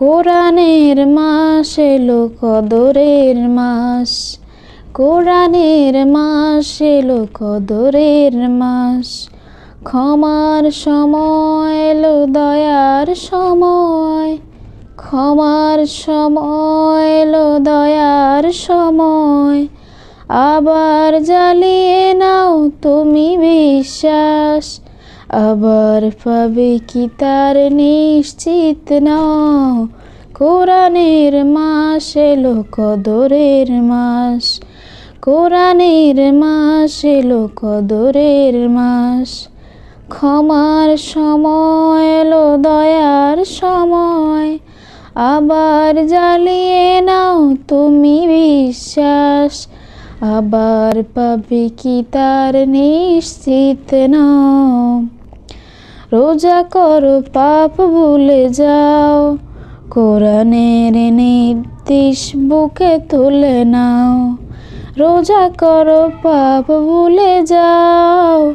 কোরআনের মাস এলো কদরের মাস। কোরআনের মাস এলো কদরের মাস। ক্ষমার সময় এলো, দয়ার সময়। ক্ষমার সময় এলো, দয়ার সময়। আবার জ্বালিয়ে নাও তুমি বিশ্বাস। আবার পাবে কি তার নিশ্চিত নাও? কোরআনের মাস এলো, কদরের মাস। কোরআনের মাস এলো, কদরের মাস। ক্ষমার সময় এলো, দয়ার সময়। আবার জ্বালিয়ে নাও, তুমি বিশ্বাস। আবার পাবে কি তার নিশ্চিত নাও রোজা করো, পাপ ভুলে যাও। কোরআনের নির্দেশ বুকে তুলে নাও। রোজা করো, পাপ ভুলে যাও।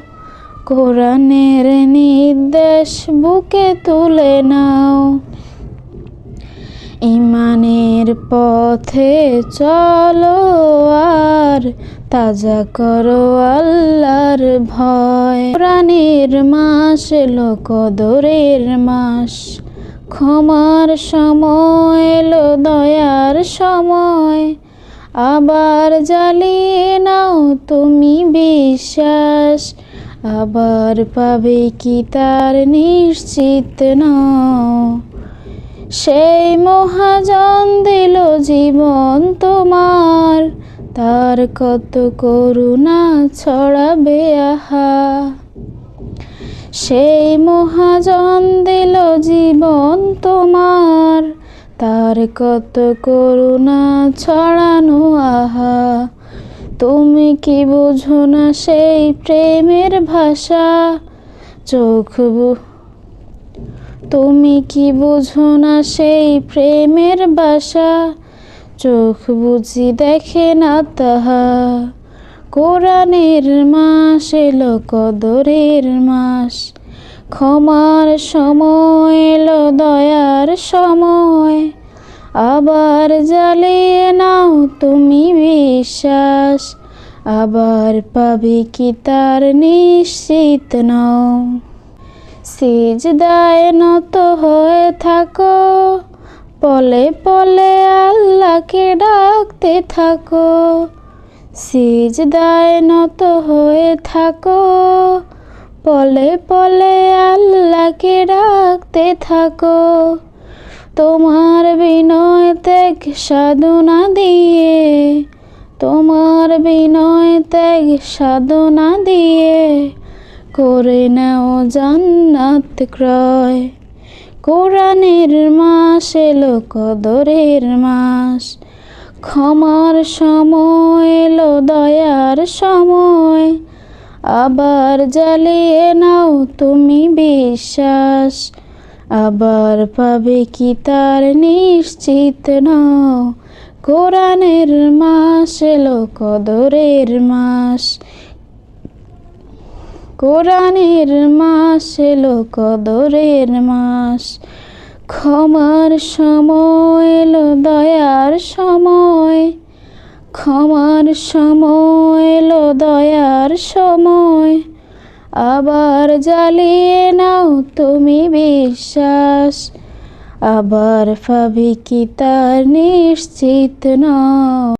কোরআনের নির্দেশ বুকে তুলে নাও। ইমানের পথে চলো আর তাজা করো আল্লাহর ভয়। প্রাণীর মাস এলো কদরের মাস। ক্ষমার সময়, এলো দয়ার সময়। আবার জ্বালিয়ে নাও তুমি বিশ্বাস। আবার পাবে কি তার নিশ্চিত নাও। সেই মহাজন দিল জীবন তোমার, তার কত করুণা ছড়াবে আহা। সেই মহাজন দিল জীবন তোমার, তার কত করুণা ছড়ানো আহা। তুমি কি বুঝো না সেই প্রেমের ভাষা? চোখ তুমি কি বুঝো না সেই প্রেমের বাসা? চোখ বুঝি দেখে না তাহা। কোরআনের মাস, এলো কদরের মাস। ক্ষমার সময়, এলো দয়ার সময়। আবার জ্বালিয়ে নাও তুমি বিশ্বাস। আবার পাবে কি তার নিশ্চিত নাও সিজদায় নত হয়ে থাকো। পলে পলে আল্লাহকে ডাকতে থাকো। সিজদায় নত হয়ে থাকো। পলে পলে আল্লাহকে ডাকতে থাকো। তোমার বিনয় ত্যাগ সাধনা দিয়ে, তোমার বিনয় ত্যাগ সাধনা দিয়ে করে নাও জান্নাত ক্রয়। কোরআনের মাস এলো, কদরের মাস। ক্ষমার সময় এলো, দয়ার সময়। আবার জ্বালিয়ে নাও তুমি বিশ্বাস। আবার পাবে কি তার নিশ্চিত নাও। কোরআনের মাস এলো, কদরের মাস। কোরআনের মাস এলো, কদরের মাস। ক্ষমার সময় এলো, দয়ার সময়। ক্ষমার সময় এলো, দয়ার সময়। আবার জ্বালিয়ে নাও তুমি বিশ্বাস। আবার পাবে কি তার নিশ্চিত নাও